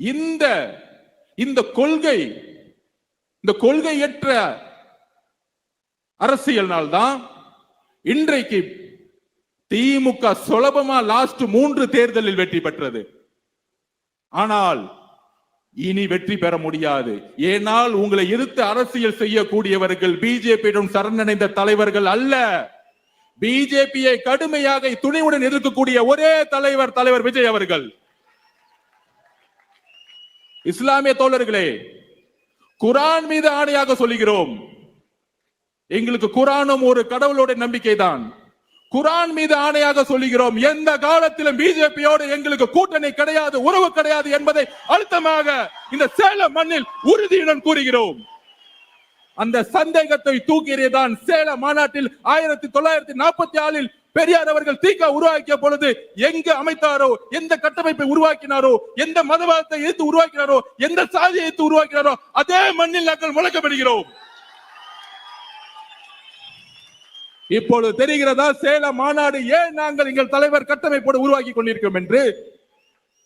இந்த இந்த கொள்கை இந்த கொள்கையற்ற அரசியல்னால்தான் இன்றைக்கு திமுக சுலபமா லாஸ்ட் மூன்று தேர்தலில் வெற்றி பெற்றது. ஆனால் இனி வெற்றி பெற முடியாது. ஏனால் உங்களை எதிர்த்து அரசியல் செய்யக்கூடியவர்கள் பிஜேபியிடம் சரணடைந்த தலைவர்கள் அல்ல. பிஜேபியை கடுமையாக துணிவுடன் எதிர்க்கக்கூடிய ஒரே தலைவர் தலைவர் விஜய் அவர்கள். இஸ்லாமிய தோழர்களே குரான் மீது ஆணையாக சொல்லுகிறோம். எங்களுக்கு குரானும் ஒரு கடவுளோட நம்பிக்கை தான் குரான் மீது ஆணையாக சொல்லுகிறோம் எந்த காலத்திலும் பிஜேபியோடு எங்களுக்கு கூட்டணி கிடையாது உறவு கிடையாது என்பதை அழுத்தமாக இந்த சேலம் மண்ணில் உறுதியுடன் கூறுகிறோம். அந்த சந்தேகத்தை தூக்கியதான் சேலம் மாநாட்டில் ஆயிரத்தி தொள்ளாயிரத்தி நாற்பத்தி ஆறில் பெரியார் அவர்கள் தீகா உருவாக்கிய பொழுது எங்க அமைத்தாரோ எந்த கட்டமைப்பை உருவாக்கினாரோ எந்த மதவாதத்தை எதிர்த்து உருவாக்கினாரோ எந்த சாதியை எதிர்த்து உருவாக்கினாரோ அதே மண்ணில் நாங்கள் முழக்கப்படுகிறோம் இப்பொழுது தெரிகிறதா சேலம் மாநாடு ஏன் நாங்கள் எங்கள் தலைவர் கட்டமைப்போடு உருவாக்கி கொண்டிருக்கிறோம் என்று?